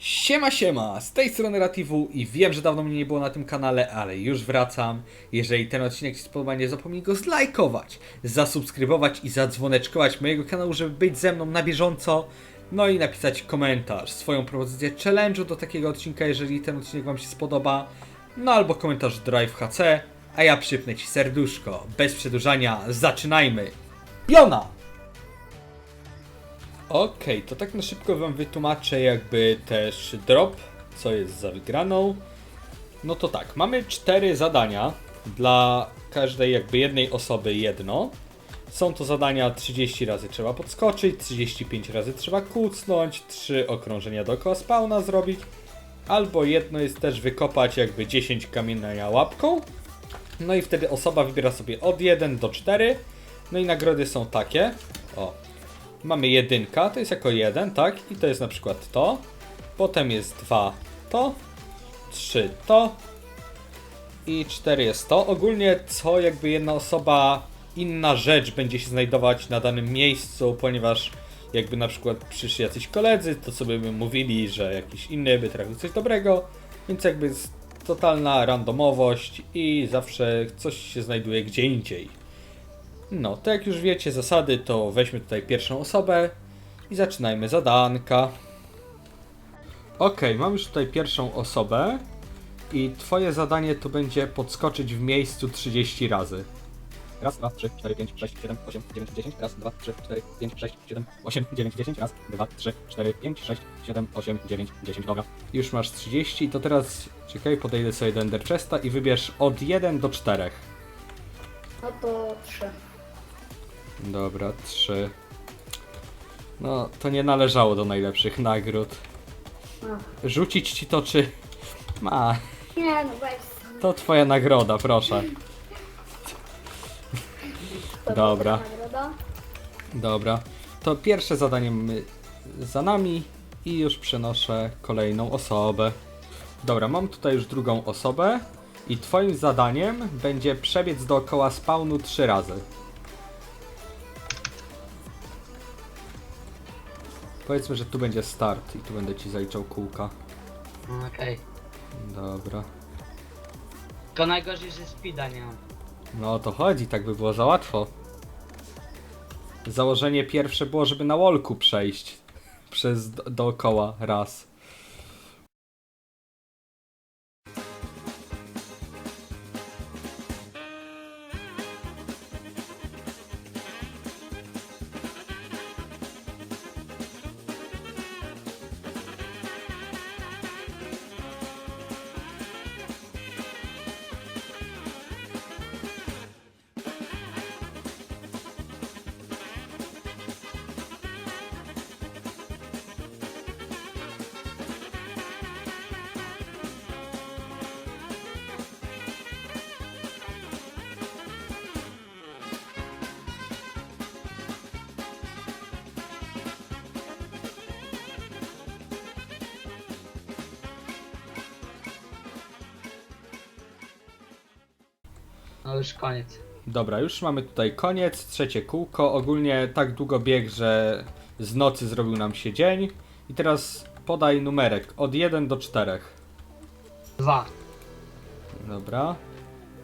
Siema, siema! Z tej strony Rativu i wiem, że dawno mnie nie było na tym kanale, ale już wracam. Jeżeli ten odcinek Ci spodoba, nie zapomnij go zlajkować, zasubskrybować i zadzwoneczkować mojego kanału, żeby być ze mną na bieżąco. No i napisać komentarz, swoją propozycję challenge'u do takiego odcinka, jeżeli ten odcinek Wam się spodoba. No albo komentarz Drive HC, a ja przypnę Ci serduszko. Bez przedłużania, zaczynajmy! Piona! Okej, to tak na szybko wam wytłumaczę jakby też drop, co jest za wygraną. No to tak, mamy cztery zadania dla każdej jakby jednej osoby jedno. Są to zadania 30 razy trzeba podskoczyć, 35 razy trzeba kucnąć, 3 okrążenia dookoła spawna zrobić, albo jedno jest też wykopać jakby 10 kamienia łapką. No i wtedy osoba wybiera sobie od 1 do 4. No i nagrody są takie. O, Mamy jedynka, to jest jako jeden, tak? I to jest na przykład to. Potem jest dwa to. Trzy to. I cztery jest to. Ogólnie co jakby jedna osoba, inna rzecz będzie się znajdować na danym miejscu, ponieważ jakby na przykład przyszli jacyś koledzy, to sobie by mówili, że jakiś inny by trafił coś dobrego. Więc jakby jest totalna randomowość i zawsze coś się znajduje gdzie indziej. No, to jak już wiecie zasady, to weźmy tutaj pierwszą osobę i zaczynajmy zadanka. Okej, mam już tutaj pierwszą osobę i twoje zadanie to będzie podskoczyć w miejscu 30 razy. Raz, dwa, trzy, cztery, pięć, sześć, siedem, osiem, dziewięć, dziesięć. Raz, dwa, trzy, cztery, pięć, sześć, siedem, osiem, dziewięć, dziesięć. Raz, dwa, trzy, cztery, pięć, sześć, siedem, osiem, dziewięć, dziesięć. Dobra. Już masz 30, to teraz czekaj, podejdę sobie do Ender Chesta i wybierz od 1 do 4. No to trzy. Dobra, 3. No, to nie należało do najlepszych nagród. Rzucić ci to czy... Ma, Nie no weź. to twoja nagroda, proszę. To Dobra. Nagroda. Dobra, to pierwsze zadanie mamy za nami i już przenoszę kolejną osobę. Dobra, mam tutaj już drugą osobę i twoim zadaniem będzie przebiec dookoła spawnu trzy razy. Powiedzmy, że tu będzie start i tu będę ci zaliczał kółka. No, Okej. Dobra. Tylko najgorzej, że speeda nie mam. No o to chodzi, tak by było za łatwo. Założenie pierwsze było, żeby na wolku przejść przez do, dookoła raz. No już koniec. Dobra, już mamy tutaj koniec, trzecie kółko. Ogólnie tak długo bieg, że z nocy zrobił nam się dzień. I teraz podaj numerek od 1 do 4. Dwa. Dobra.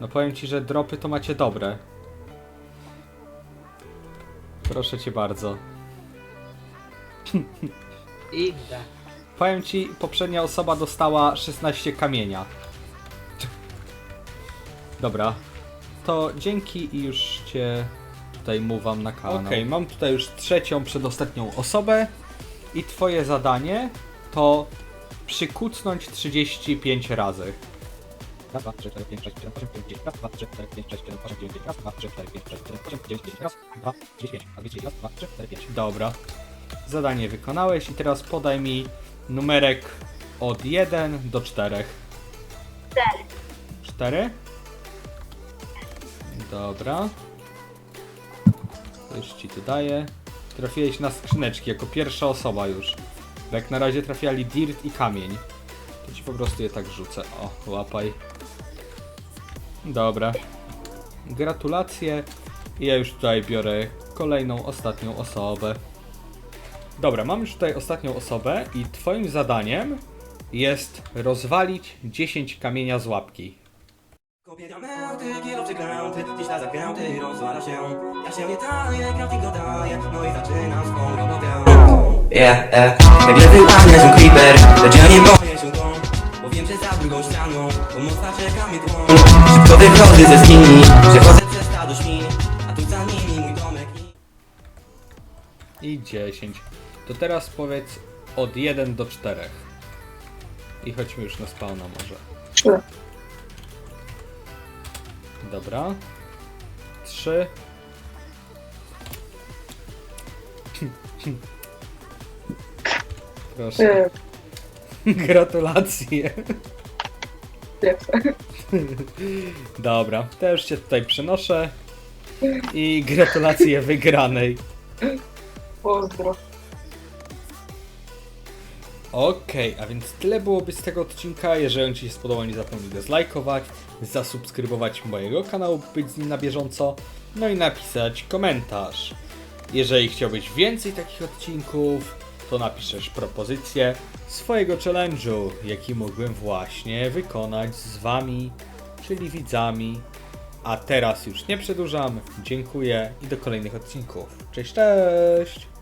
No powiem ci, że dropy to macie dobre. Proszę cię bardzo. Idę. Powiem ci, poprzednia osoba dostała 16 kamienia. Dobra. To dzięki i już cię tutaj muwam na kanał. Okej, mam tutaj już trzecią, przedostatnią osobę i twoje zadanie to przykucnąć 35 razy. Raz, dwa, trzy, cztery, pięć, sześć, siedem, osiem, dziewięć, dziesięć. Raz, dwa, trzy, cztery, pięć, sześć, siedem, osiem, dziewięć, dziesięć. Raz, dwa, trzy, cztery, pięć, sześć, siedem, osiem, dziewięć, dziesięć. Raz, dwa, dziesięć. A dwieście. Raz, dwa, trzy, cztery, pięć. Dobra. Zadanie wykonałeś i teraz podaj mi numerek od 1 do 4. Cztery. 4? Dobra. Już ci tu daję. Trafiłeś na skrzyneczki jako pierwsza osoba już. Bo jak na razie trafiali dirt i kamień. To ci po prostu je tak rzucę. O, łapaj. Dobra. Gratulacje. I ja już tutaj biorę kolejną, ostatnią osobę. Dobra, mam już tutaj ostatnią osobę i twoim zadaniem jest rozwalić 10 kamienia z łapki. Kopię diamenty, kierowcy grauty, gdzieś na zakręty rozwala się Ja się nie taję, crafting go daję, no i zaczynam swą robotę Yeah, yeah, nagle wyłania się creeper, lecz ja nie boję się go Bo wiem, że za drugą ścianą, pomocna czeka mnie tłum Szybko wychodzę ze skini, przechodzę przez stado świn A tu za nimi mój domek i... I 10. To teraz powiedz od 1 do 4. I chodźmy już na spawna może. Trzy. Dobra. 3. Proszę. Yy, Gratulacje. Dobra, też cię tutaj przenoszę. I gratulacje wygranej. Pozdro. Okej, a więc tyle byłoby z tego odcinka. Jeżeli on Ci się spodobał, nie zapomnij go zlajkować, zasubskrybować mojego kanału, by być z nim na bieżąco, no i napisać komentarz. Jeżeli chciałbyś więcej takich odcinków, to napiszesz propozycję swojego challenge'u, jaki mógłbym właśnie wykonać z Wami, czyli widzami. A teraz już nie przedłużam, dziękuję i do kolejnych odcinków. Cześć, cześć!